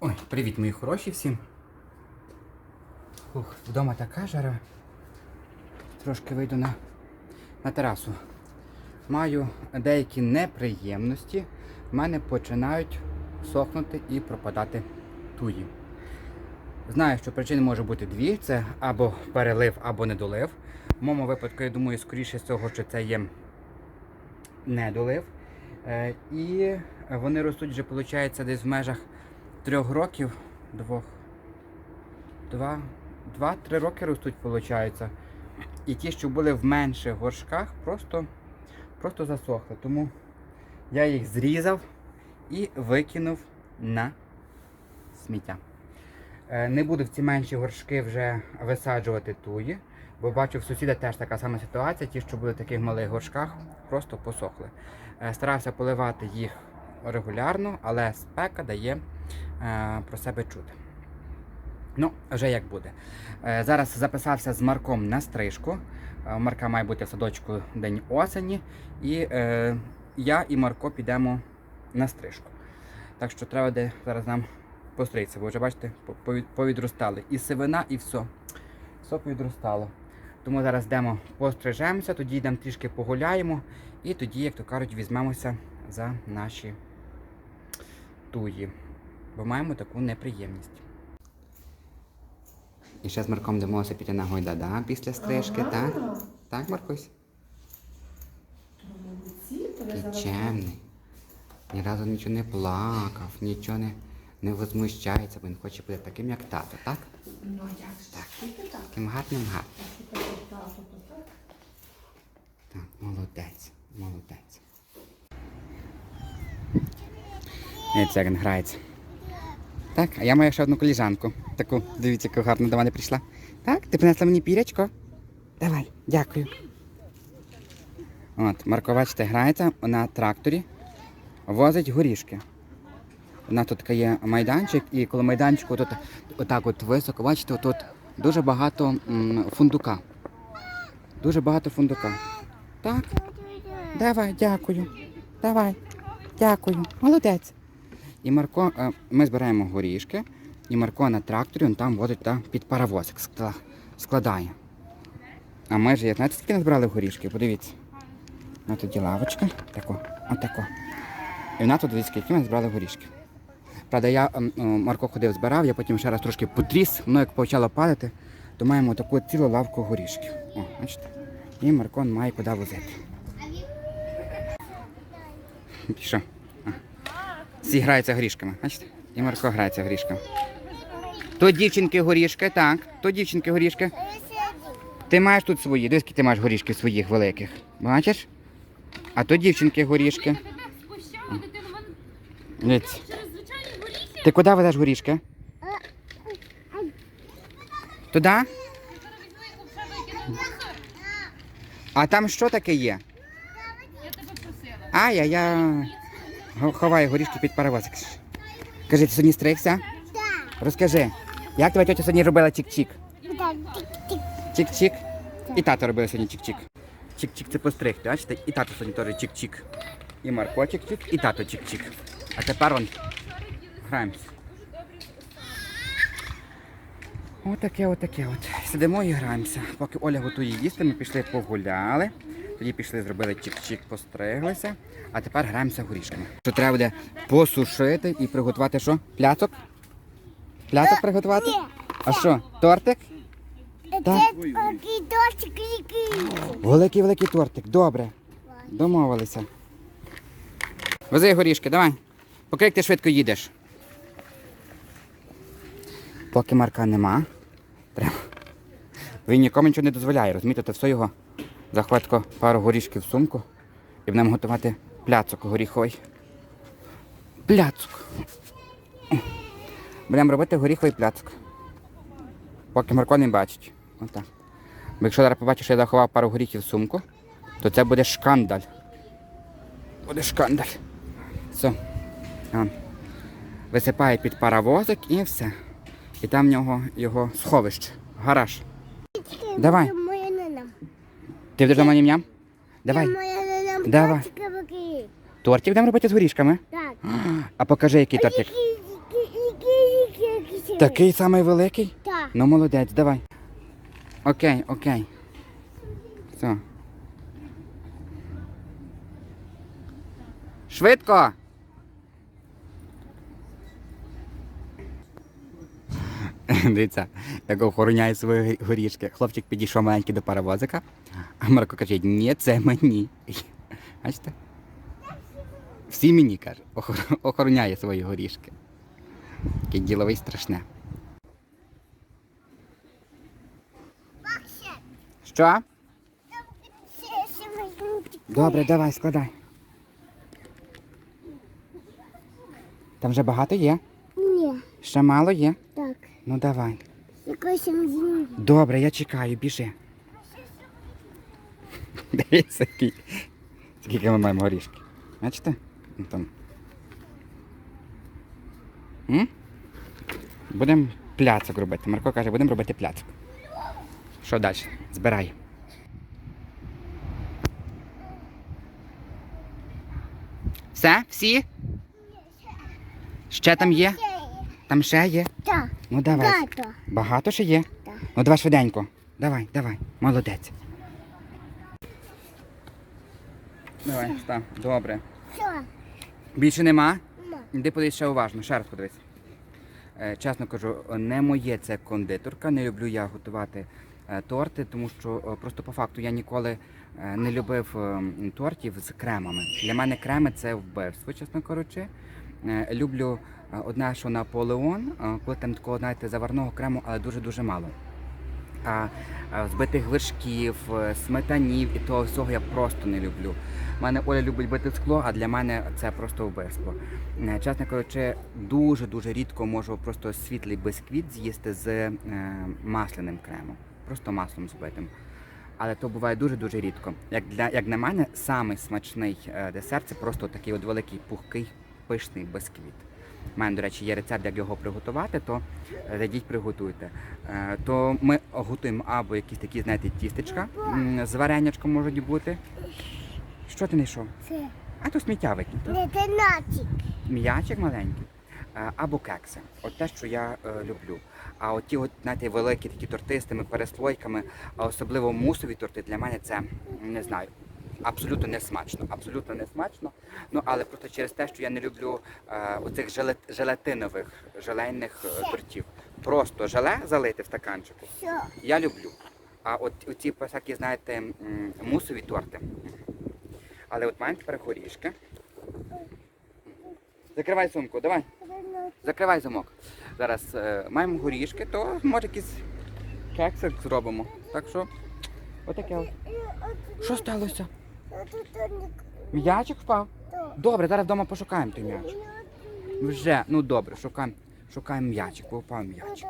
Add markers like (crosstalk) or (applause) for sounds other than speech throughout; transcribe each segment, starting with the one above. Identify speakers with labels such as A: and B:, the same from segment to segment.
A: Ой, привіт, мої хороші всім. Ух, вдома така жара. Трошки вийду на, на терасу. Маю деякі неприємності. В мене починають сохнути і пропадати туї. Знаю, що причин може бути дві: це або перелив, або недолив. В моєму випадку, я думаю, скоріше всього, що це є недолив. Е, і вони ростуть вже, виходить, десь в межах трьох років, двох, два, два-три роки ростуть, виходить. І ті, що були в менших горшках, просто, просто засохли. Тому я їх зрізав і викинув на сміття. Е, Не буду в ці менші горшки вже висаджувати туї, бо бачу в сусіда теж така сама ситуація. Ті, що були в таких малих горшках, просто посохли. Е, Старався поливати їх регулярно, але спека дає е, про себе чути. Ну, вже як буде. Е, Зараз записався з Марком на стрижку. Е, Марка має бути в садочку день осені. І е, я і Марко підемо на стрижку. Так що треба де зараз нам постригтися, бо вже бачите, повідростали. І сивина, і все. Все повідростало. Тому зараз йдемо пострижемося, тоді йдемо трішки погуляємо, і тоді, як то кажуть, візьмемося за наші туї. Бо маємо таку неприємність. І ще з Марком дамося піти на гойда, да? після стрижки, так? Так, Маркусь? Такий чемний. Ні разу нічого не плакав, нічого не, не возмущається, бо він хоче бути таким, як тато, так?
B: Ну як ж?
A: Так.
B: Так.
A: Таким гарним гарним.
B: Так,
A: молодець, молодець. Дивіться, як він грається. Так, а я маю ще одну коліжанку. Таку, дивіться, яка гарна до мене прийшла. Так, ти принесла мені пірячко? Давай, дякую. От, Марко, бачите, грається на тракторі, возить горішки. У нас тут є майданчик, і коло майданчику тут отак от високо, бачите, тут дуже багато м, фундука. Дуже багато фундука. Так. Давай, дякую. Давай. Дякую. Молодець. І Марко, е, ми збираємо горішки, і Марко на тракторі він там возить та під паровозик складає. А ми ж, як знаєте, скільки назбирали горішки? Подивіться. На тоді лавочка. Тако, отако. І вона тут скільки ми збирали горішки. Правда, я ем, е, Марко ходив, збирав, я потім ще раз трошки потріс, воно як почало падати, то маємо таку цілу лавку горішків. О, бачите? І Маркон має куди возити. Пішов. Граються горішками, бачите? І Марко грається горішками. То дівчинки горішки, так. То дівчинки горішки. Ти маєш тут свої, скільки ти маєш горішків своїх великих. Бачиш? А то дівчинки горішки. Дивіться. Ти куди ведеш горішки? Туди? А там що таке є?
C: Я тебе просила.
A: А, я, я ховаю горішки під паровозик. Кажи, ти сьогодні стригся? Розкажи, як тебе тетя сьогодні робила чик-чик? Чик-чик. І тато робив сьогодні чик-чик. Чик-чик це постригти, бачите? І тато сьогодні теж чик-чик. І Марко чик-чик, і тато чик-чик. А тепер он граємося. Отаке, отаке от. Сидимо і граємося. Поки Оля готує їсти, ми пішли погуляли. Тоді пішли, зробили чик-чик, постриглися. А тепер граємося горішками. Що треба буде посушити і приготувати що? Пляцок? Пляцок приготувати? А що? Тортик? Великий великий тортик. Добре. Домовилися. Вези горішки, давай. Поки як ти швидко їдеш. Поки Марка нема. Прямо. Він нікому нічого не дозволяє, розумієте, це все його. Захватко пару горішків в сумку і будемо готувати пляцок горіховий. Пляцок. Будемо робити горіховий пляцок. Поки Марко не бачить. Отак. Бо якщо зараз побачиш, що я заховав пару горіхів в сумку, то це буде шкандаль. Буде шкандаль. Все. Висипає під паровозик і все. І там в нього його сховище, гараж. Давай. Ти будеш дома мене ням? Давай. Давай. Тортик будемо робити з горішками.
D: Так.
A: А покажи, який тортик. Такий самий великий?
D: Так.
A: Ну, молодець, давай. Окей, окей. Все. Швидко. (laughs) Дивіться, як охороняє свої горішки. Хлопчик підійшов маленький до паровозика, а Марко каже, ні, це мені. (laughs) Бачите? Всі мені каже, охороняє свої горішки. Такий діловий страшне. Що? Добре, давай, складай. Там вже багато є?
D: Ні,
A: Ще мало є? Ну давай. Добре, я чекаю, біжи. Дивіться, який. Скільки ми маємо горішки. Бачите? Ну, Там. Будемо пляцок робити. Марко каже, будемо робити пляцок. Що далі? Збирай. Все? Всі? Ще там є? Там ще є?
D: Так.
A: Ну давай.
D: Тато.
A: Багато ще є?
D: Так.
A: Ну давай швиденько. Давай, давай. Молодець. Давай, став. Добре.
D: Що?
A: Більше нема?
D: Ма.
A: Іди подивись ще уважно, ще раз подивись. Е, чесно кажу, не моє це кондитерка, не люблю я готувати е, торти, тому що е, просто по факту я ніколи е, не любив е, тортів з кремами. Для мене креми це вбивство, чесно кажучи. Е, люблю одне, що Наполеон, е, коли там такого, знаєте, заварного крему, але дуже-дуже мало. А е, збитих вершків, е, сметанів і того всього я просто не люблю. У мене Оля любить бити скло, а для мене це просто вбивство. Чесно кажучи, дуже-дуже рідко можу просто світлий бисквіт з'їсти з масляним кремом, просто маслом збитим. Але то буває дуже-дуже рідко. Як, для, як на мене, самий смачний десерт це просто такий от великий пухкий пишний бисквіт. У мене, до речі, є рецепт, як його приготувати, то е, зайдіть, приготуйте. Е, То ми готуємо або якісь такі, знаєте, тістечка з варенячком можуть бути. Що ти не йшов?
D: Це
A: А то сміття викинь.
D: не.
A: М'ячик маленький. е, Або кекси. От те, що я е, люблю. А от ті, от, знаєте, великі такі торти з тими переслойками, а особливо мусові торти, для мене це не знаю. Абсолютно не смачно. Абсолютно не смачно. Ну але просто через те, що я не люблю е, оцих желе- желатинових желейних е, тортів. Просто желе залити в стаканчику. Я люблю. А от оці всякі, знаєте, мусові торти. Але от маємо тепер горішки. Закривай сумку, давай. Закривай замок. Зараз е, маємо горішки, то може якийсь кексик зробимо. Так що, отаке. Що сталося? М'ячик впав? Добре, зараз вдома пошукаємо той м'яч. Вже, ну добре, шукаємо, шукаємо м'ячик, бо впав м'ячик.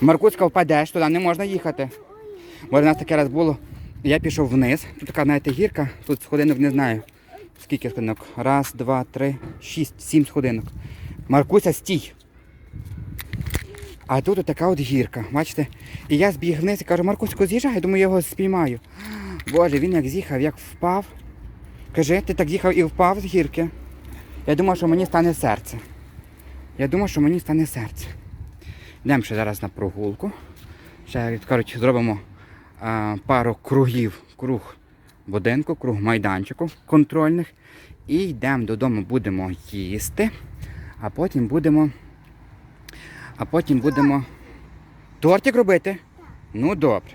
A: Маркуцька впадеш, туди не можна їхати. Бо у нас таке раз було. Я пішов вниз. Тут така, знаєте, гірка, тут сходинок не знаю. Скільки сходинок? Раз, два, три, шість, сім сходинок. Маркуся, стій. А тут така от гірка, бачите? І я збіг вниз і кажу, Маркусько, з'їжджай, думаю, я його спіймаю. Боже, він як з'їхав, як впав. Каже, ти так з'їхав і впав з гірки. Я думав, що мені стане серце. Я думав, що мені стане серце. Йдемо ще зараз на прогулку. Ще, кажуть, зробимо а, пару кругів, круг будинку, круг майданчику контрольних. І йдемо додому, будемо їсти, а потім будемо. А потім будемо тортик робити. Ну добре.